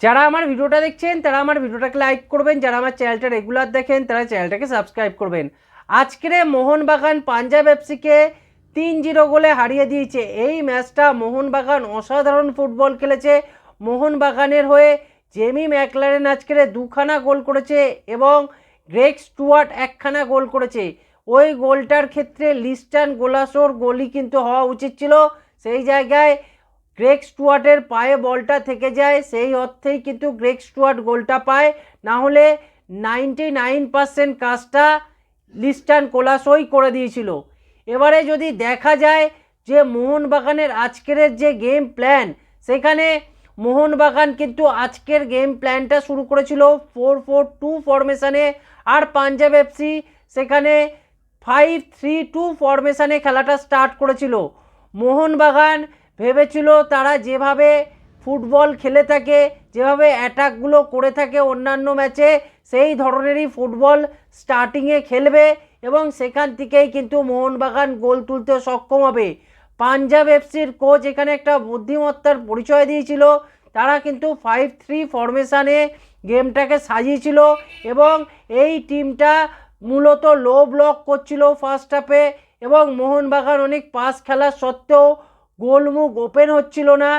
যারা আমার ভিডিওটা দেখছেন, তারা আমার ভিডিওটাকে লাইক করবেন, যারা আমার চ্যানেলটা রেগুলার দেখেন, তারা চ্যানেলটাকে সাবস্ক্রাইব করবেন। আজকের মোহনবাগান পাঞ্জাব এফসিকে তিন জিরো গোলে হারিয়ে দিয়েছে। এই ম্যাচটা মোহনবাগান অসাধারণ ফুটবল খেলেছে। মোহনবাগানের হয়ে জেমি ম্যাকলারেন আজকের দুখানা গোল করেছে এবং গ্রেগ স্টুয়ার্ট একখানা গোল করেছে। ওই গোলটার ক্ষেত্রে লিস্টান গোলাসোর গোলই কিন্তু হওয়া উচিত ছিল। সেই জায়গায় গ্রেগ স্টুয়ার্টের পায়ে বলটা থেকে যায়, সেই অর্থেই কিন্তু গ্রেগ স্টুয়ার্ট গোলটা পায়। না হলে নাইনটি নাইন পার্সেন্ট কাজটা লিস্টান কোলাসই করে দিয়েছিল। এবারে যদি দেখা যায় যে মোহনবাগানের আজকের যে গেম প্ল্যান, সেখানে মোহনবাগান কিন্তু আজকের গেম প্ল্যানটা শুরু করেছিল ফোর ফোর টু ফরমেশানে আর পাঞ্জাব এফসি সেখানে ফাইভ থ্রি টু ফরমেশানে খেলাটা স্টার্ট করেছিল। মোহনবাগান ভেবেছিল তারা যেভাবে ফুটবল খেলে থাকে, যেভাবে অ্যাটাকগুলো করে থাকে অন্যান্য ম্যাচে সেই ধরনেরই ফুটবল স্টার্টিংয়ে খেলবে এবং সেখান থেকেই কিন্তু মোহনবাগান গোল তুলতে সক্ষম হবে। পাঞ্জাব এফসির কোচ এখানে একটা বুদ্ধিমত্তার পরিচয় দিয়েছিল। তারা কিন্তু ফাইভ থ্রি ফরমেশানে গেমটাকে সাজিয়েছিল এবং এই টিমটা মূলত লো ব্লক করছিল ফার্স্ট হাফে এবং মোহনবাগান অনেক পাস খেলা সত্ত্বেও গোলমুখ ওপেন হচ্ছিল না।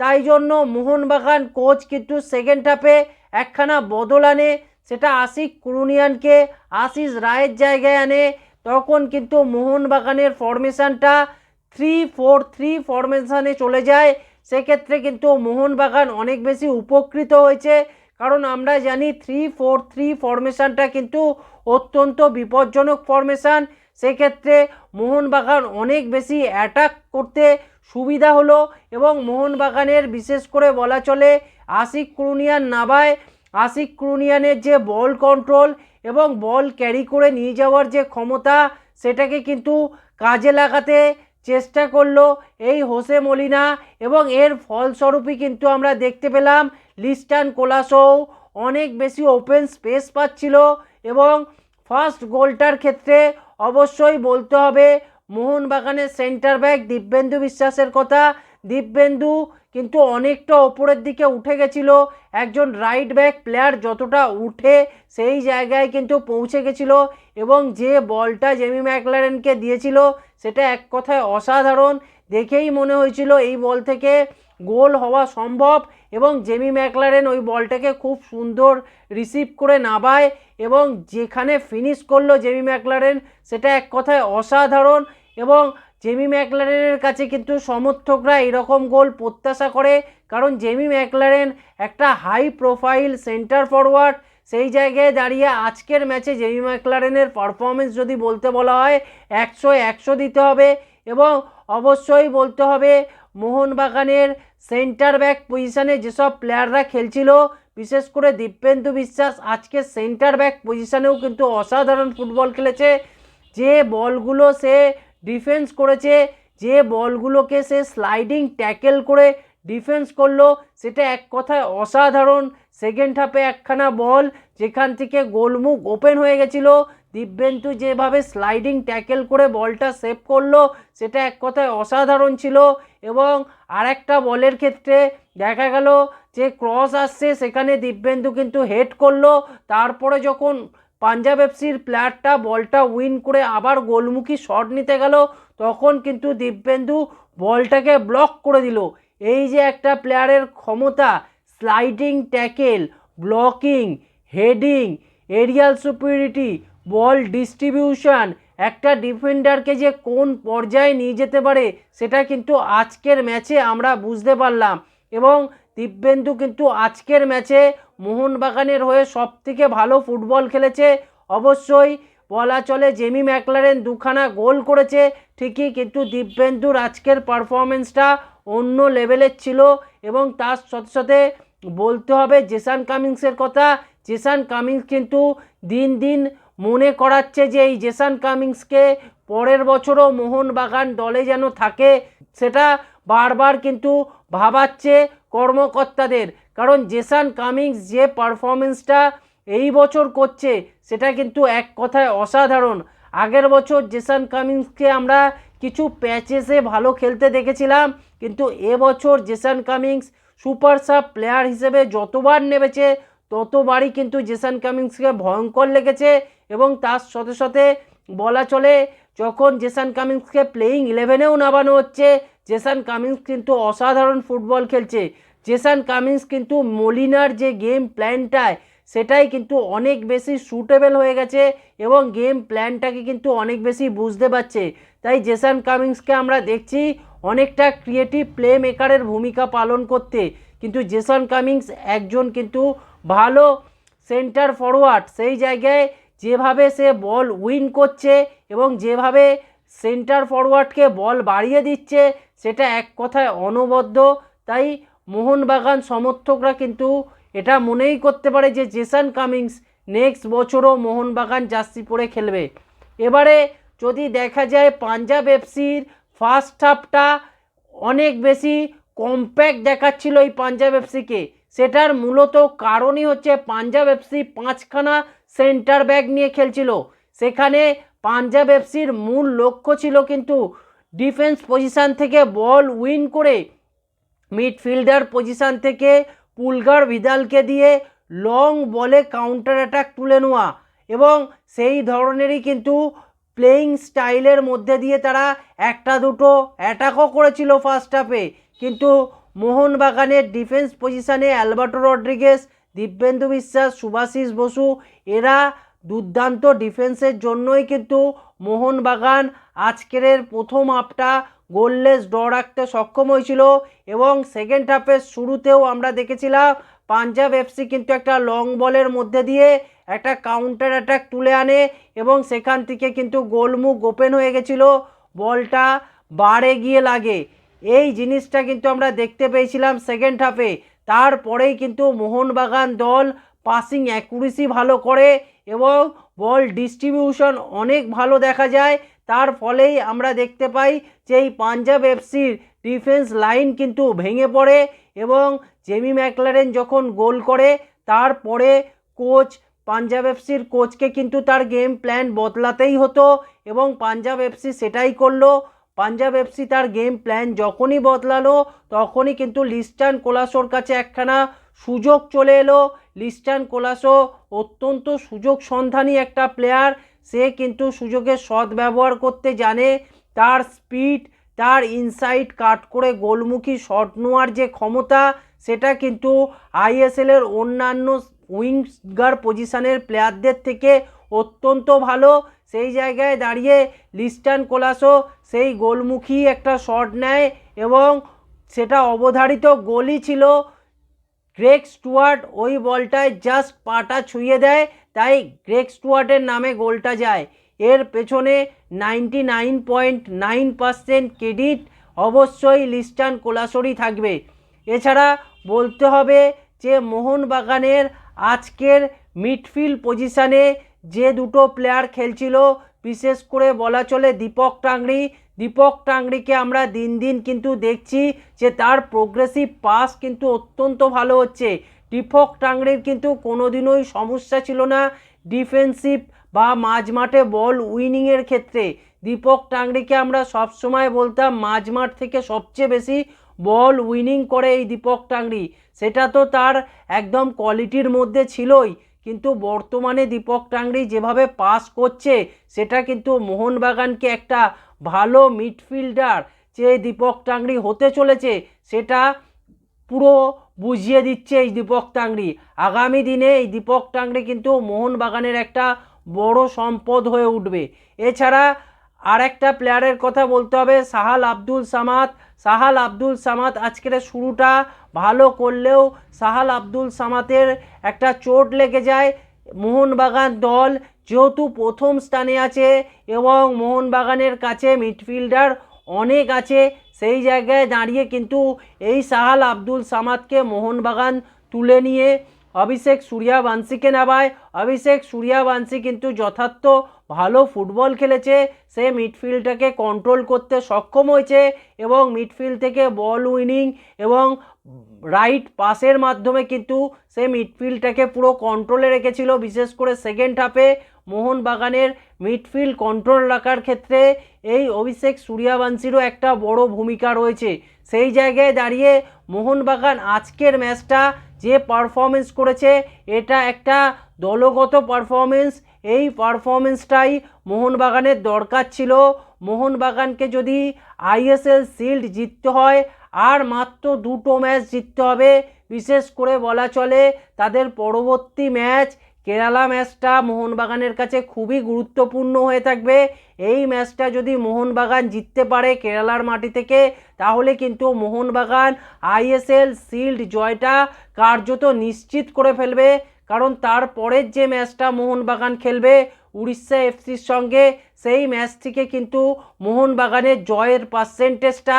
তাই জন্য মোহনবাগান কোচ কিন্তু সেকেন্ড হাফে একখানা বদল আনে, সেটা আশিক কুরুনিয়ানকে, আশিস রায়ের জায়গায় আনে। তখন কিন্তু মোহনবাগানের ফরমেশানটা থ্রি ফোর থ্রি ফরমেশানে চলে যায়। সেক্ষেত্রে কিন্তু মোহনবাগান অনেক বেশি উপকৃত হয়েছে। কারণ আমরা জানি থ্রি ফোর থ্রি ফরমেশনটা কিন্তু অত্যন্ত বিপজ্জনক ফরমেশন সেক্ষেত্রে মোহনবাগান অনেক বেশি অ্যাটাক করতে সুবিধা হলো এবং মোহনবাগানের বিশেষ করে বলা চলে আশিক ক্রুনিয়ান নাবায়। আশিক ক্রুনিয়ানের যে বল কন্ট্রোল এবং বল ক্যারি করে নিয়ে যাওয়ার যে ক্ষমতা, সেটাকে কিন্তু কাজে লাগাতে চেষ্টা করল এই হোসে মলিনা এবং এর ফলস্বরূপই কিন্তু আমরা দেখতে পেলাম লিস্টান কোলাসও অনেক বেশি ওপেন স্পেস পাচ্ছিল এবং ফার্স্ট গোলটার ক্ষেত্রে অবশ্যই বলতে হবে মোহনবাগানের সেন্টার ব্যাক দিব্যেন্দু বিশ্বাসের কথা। দিব্যেন্দু কিন্তু অনেকটা ওপরের দিকে উঠে গেছিল। একজন রাইট ব্যাক প্লেয়ার যতটা উঠে সেই জায়গায় কিন্তু পৌঁছে গেছিল এবং যে বলটা জেমি ম্যাকলারেনকে দিয়েছিল সেটা এক কথায় অসাধারণ। দেখেই মনে হয়েছিল এই বল থেকে গোল হওয়া সম্ভব এবং জেমি ম্যাকলারেন ওই বলটাকে খুব সুন্দর রিসিভ করে নাবায় এবং যেখানে ফিনিশ করল জেমি ম্যাকলারেন সেটা এক কথায় অসাধারণ এবং জেমি ম্যাকলারেনের কাছে কিন্তু সমর্থকরা এরকম গোল প্রত্যাশা করে কারণ জেমি ম্যাকলারেন একটা হাই প্রোফাইল সেন্টার ফরওয়ার্ড সেই জায়গায় দাঁড়িয়ে আজকের ম্যাচে জেমি ম্যাকলারেনের পারফরমেন্স যদি বলতে বলা হয় একশো একশো দিতে হবে এবং অবশ্যই বলতে হবে মোহনবাগানের সেন্টার ব্যাক পজিশানে যেসব প্লেয়াররা খেলছিল, বিশেষ করে দিব্যেন্দু বিশ্বাস আজকে সেন্টার ব্যাক পজিশানেও কিন্তু অসাধারণ ফুটবল খেলেছে। যে বলগুলো সে ডিফেন্স করেছে, যে বলগুলোকে সে স্লাইডিং ট্যাকেল করে ডিফেন্স করল, সেটা এক কথায় অসাধারণ। সেকেন্ড হাফে একখানা বল যেখান থেকে গোলমুখ ওপেন হয়ে গেছিল। দিব্যেন্দু যেভাবে স্লাইডিং ট্যাকেল করে বলটা সেভ করল, সেটা এক কথায় অসাধারণ ছিল। এবং আরেকটা বলের ক্ষেত্রে দেখা গেল যে ক্রস আসছে, সেখানে দিব্যেন্দু কিন্তু হেড করল। তারপরে যখন পাঞ্জাব এফসির প্লেয়ারটা বলটা উইন করে আবার গোলমুখী শট নিতে গেল, তখন কিন্তু দিব্যেন্দু বলটাকে ব্লক করে দিল। এই যে একটা প্লেয়ারের ক্ষমতা sliding tackle blocking heading aerial superiority ball distribution একটা ডিফেন্ডারকে যে কোন পর্যায়ে নিয়ে যেতে পারে, সেটা কিন্তু আজকের ম্যাচে আমরা বুঝতে পারলাম। এবং দিব্যেন্দু কিন্তু আজকের ম্যাচে মোহনবাগানের হয়ে সব থেকে ভালো ফুটবল খেলেছে। অবশ্যই বলা চলে জেমি ম্যাকলারেন দুখানা গোল করেছে, ঠিকই কিন্তু দিব্যেন্দুর আজকের পারফরমেন্সটা অন্য লেভেলের ছিল এবং তার সাথে সাথে বলতে হবে জেসান কামিংসের কথা। জেসান কামিংস কিন্তু দিন দিন মনে করাচ্ছে যে এই জেসান কামিংসকে পরের বছরও মোহনবাগান দলে যেন থাকে, সেটা বারবার কিন্তু ভাবাচ্ছে কর্মকর্তাদের। কারণ জেসান কামিংস যে পারফরমেন্সটা এই বছর করছে, সেটা কিন্তু এক কথায় অসাধারণ। আগের বছর জেসান কামিংসকে আমরা কিছু প্যাচেসে ভালো খেলতে দেখেছিলাম, কিন্তু এবছর Jason Cummings super sub player হিসেবে যতবার নেমেছে, ততবারই কিন্তু জেসান কামিংসকে ভয়ঙ্কর লেগেছে এবং তার সাথে সাথে বলা চলে, যখন জেসান কামিংসকে প্লেয়িং ইলেভেনেও নামানো হচ্ছে, জেসান কামিংস কিন্তু অসাধারণ ফুটবল খেলছে। জেসান কামিংস কিন্তু মলিনার যে গেম প্ল্যানটায় সেটাই কিন্তু অনেক বেশি সুটেবল হয়ে গেছে এবং গেম প্ল্যানটাকে কিন্তু অনেক বেশি বুঝতে পারছে। তাই জেসান কামিংসকে আমরা দেখছি অনেকটা ক্রিয়েটিভ প্লে মেকারের ভূমিকা পালন করতে। কিন্তু জেসন কামিংস একজন কিন্তু ভালো সেন্টার ফরওয়ার্ড সেই জায়গায় যেভাবে সে বল উইন করছে এবং যেভাবে সেন্টার ফরওয়ার্ডকে বল বাড়িয়ে দিচ্ছে, সেটা এক কথায় অনবদ্য। তাই মোহনবাগান সমর্থকরা কিন্তু এটা মনেই করতে পারে যে জেসন কামিংস নেক্সট বছরও মোহনবাগান জার্সি পরে খেলবে। এবারে যদি দেখা যায় পাঞ্জাব এফসির ফার্স্ট হাফটা অনেক বেশি কম্প্যাক্ট দেখাচ্ছিল এই পাঞ্জাব এফসিকে সেটার মূলত কারণই হচ্ছে পাঞ্জাব এফসি পাঁচখানা সেন্টার ব্যাগ নিয়ে খেলছিল। সেখানে পাঞ্জাব এফসির মূল লক্ষ্য ছিল কিন্তু ডিফেন্স পজিশান থেকে বল উইন করে মিডফিল্ডার পজিশান থেকে পুলগার ভিদালকে দিয়ে লং বলে কাউন্টার অ্যাটাক তুলে নেওয়া। এবং সেই ধরনেরই কিন্তু প্লেয়িং স্টাইলের মধ্যে দিয়ে তারা একটা দুটো অ্যাটাকও করেছিল ফার্স্ট হাফে কিন্তু মোহনবাগানের ডিফেন্স পজিশানে অ্যালবার্টো রড্রিগেস দিব্যেন্দু বিশ্বাস, সুভাশিস বসু, এরা দুর্দান্ত ডিফেন্সের জন্যই কিন্তু মোহনবাগান আজকের প্রথম হাফটা গোললেস ড্র রাখতে সক্ষম হয়েছিল এবং সেকেন্ড হাফের শুরুতেও আমরা দেখেছিলাম পাঞ্জাব এফসি কিন্তু একটা লং বলের মধ্যে দিয়ে একটা কাউন্টার অ্যাটাক তুলে আনে এবং সেখান থেকে কিন্তু গোলমুখ ওপেন হয়ে গেছিল। বলটা বাড়ে গিয়ে লাগে। এই জিনিসটা কিন্তু আমরা দেখতে পেয়েছিলাম সেকেন্ড হাফে তারপরেই কিন্তু মোহনবাগান দল পাসিং অ্যাকুরেসি ভালো করে এবং বল ডিস্ট্রিবিউশন অনেক ভালো দেখা যায়। তার ফলেই আমরা দেখতে পাই যে এই পাঞ্জাব এফসির ডিফেন্স লাইন কিন্তু ভেঙে পড়ে এবং জেমি ম্যাকলারেন যখন গোল করে, তারপরে কোচ পাঞ্জাব এফসির কোচকে কিন্তু তার গেম প্ল্যান বদলাতেই হতো এবং পাঞ্জাব এফসি সেটাই করল। পাঞ্জাব এফসি তার গেম প্ল্যান যখনই বদলালো, তখনই কিন্তু লিস্টান কোলাসোর কাছে একখানা সুযোগ চলে এলো। লিস্টান কোলাসো অত্যন্ত সুযোগ সন্ধানী একটা প্লেয়ার, সে কিন্তু সুযোগের সদ্ব্যবহার করতে জানে। তার স্পিড তার ইনসাইড কাট করে গোলমুখী শট নেওয়ার যে ক্ষমতা, সেটা কিন্তু আইএসএলের অন্যান্য উইঙ্গার পজিশনের প্লেয়ারদের থেকে অত্যন্ত ভালো। সেই জায়গায় দাঁড়িয়ে লিস্টান কোলাসো সেই গোলমুখী একটা শট নেয় এবং সেটা অবধারিত গোলই ছিল। গ্রেক স্টুয়ার্ট ওই বলটায় জাস্ট পাটা ছুঁয়ে দেয়, তাই গ্রেক স্টুয়ার্টের নামে গোলটা যায়। এর পেছনে ninety nine point nine percent credit অবশ্যই লিস্টান কোলাসরি থাকবে। এছাড়া বলতে হবে যে মোহনবাগানের আজকের মিডফিল্ড পজিশানে যে দুটো প্লেয়ার খেলছিল, বিশেষ করে বলা চলে দীপক টাংরি দীপক টাংরিকে আমরা দিন দিন কিন্তু দেখছি যে তার প্রোগ্রেসিভ পাস কিন্তু অত্যন্ত ভালো হচ্ছে। দীপক টাংরির কিন্তু কোনোদিনই সমস্যা ছিল না। ডিফেন্সিভ বা মাঝ মাঠে বল উইনিংয়ের ক্ষেত্রে দীপক টাংরিকে আমরা সবসময় বলতাম মাঝ মাঠ থেকে সবচেয়ে বেশি বল উইনিং করে এই দীপক টাংরি। সেটা তো তার একদম কোয়ালিটির মধ্যে ছিলই, কিন্তু বর্তমানে দীপক টাংরি যেভাবে পাস করছে, সেটা কিন্তু মোহনবাগানকে একটা ভালো মিডফিল্ডার যে দীপক টাংরি হতে চলেছে, সেটা পুরো বুঝিয়ে দিচ্ছে এই দীপক টাংরি আগামী দিনে এই দীপক টাংরি কিন্তু মোহনবাগানের একটা বড় সম্পদ হয়ে উঠবে। এছাড়া আর একটা প্লেয়ারের কথা বলতে হবে, সাহাল আব্দুল সামাদ। সাহাল আব্দুল সামাদ আজকের শুরুটা ভালো করলেও সাহাল আব্দুল সামাতের একটা চোট লেগে যায় মোহনবাগান দল, যেহেতু প্রথম স্থানে আছে এবং মোহনবাগানের কাছে মিডফিল্ডার অনেক আছে। সেই জায়গায় দাঁড়িয়ে কিন্তু এই সাহাল আব্দুল সামাদকে মোহনবাগান তুলে নিয়ে অভিষেক সূর্যাবংশীকে নামায়। অভিষেক সূর্যাবংশী কিন্তু যথার্থ ভালো ফুটবল খেলেছে। সে মিডফিল্ডটাকে কন্ট্রোল করতে সক্ষম হয়েছে এবং মিডফিল্ড থেকে বল উইনিং এবং রাইট পাসের মাধ্যমে কিন্তু সে মিডফিল্ডটাকে পুরো কন্ট্রোলে রেখেছিল। বিশেষ করে সেকেন্ড হাফে মোহনবাগানের মিডফিল্ড কন্ট্রোল রাখার ক্ষেত্রে এই অভিষেক সূর্যবংশীরও একটা বড় ভূমিকা রয়েছে। সেই জায়গায় দাঁড়িয়ে মোহনবাগান আজকের ম্যাচটা যে পারফরমেন্স করেছে, এটা একটা দলগত পারফরমেন্স। এই পারফরমেন্সটাই মোহনবাগানের দরকার ছিল। মোহনবাগানকে যদি আইএসএল শিল্ড জিততে হয়, আর মাত্র দুটো ম্যাচ জিততে হবে, বিশেষ করে বলা চলে তাদের পরবর্তী ম্যাচ কেরালা ম্যাচটা মোহনবাগানের কাছে খুবই গুরুত্বপূর্ণ হয়ে থাকবে। এই ম্যাচটা যদি মোহনবাগান জিততে পারে কেরালার মাটি থেকে, তাহলে কিন্তু মোহনবাগান আইএসএল শিল্ড জয়টা কার্যত নিশ্চিত করে ফেলবে। কারণ তারপরের যে ম্যাচটা মোহনবাগান খেলবে উড়িষ্যা এফসির সঙ্গে, সেই ম্যাচ থেকে কিন্তু মোহনবাগানের জয়ের পার্সেন্টেজটা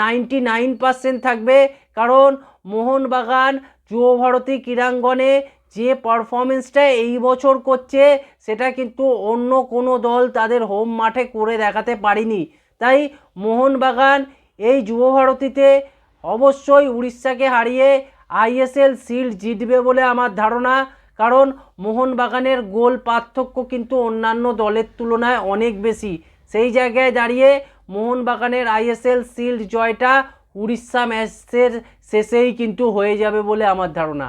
নাইনটি নাইন পার্সেন্ট থাকবে। কারণ মোহনবাগান যুবভারতী ক্রীড়াঙ্গনে যে পারফরমেন্সটা এই বছর করছে, সেটা কিন্তু অন্য কোনো দল তাদের হোম মাঠে করে দেখাতে পারিনি। তাই মোহনবাগান এই যুবভারতীতে অবশ্যই উড়িষ্যাকে হারিয়ে আইএসএল শিল্ড জিতবে বলে আমার ধারণা। কারণ মোহনবাগানের গোল পার্থক্য কিন্তু অন্যান্য দলের তুলনায় অনেক বেশি। সেই জায়গায় দাঁড়িয়ে মোহনবাগানের আইএসএল শিল্ড জয়টা উড়িষ্যা ম্যাচের শেষেই কিন্তু হয়ে যাবে বলে আমার ধারণা।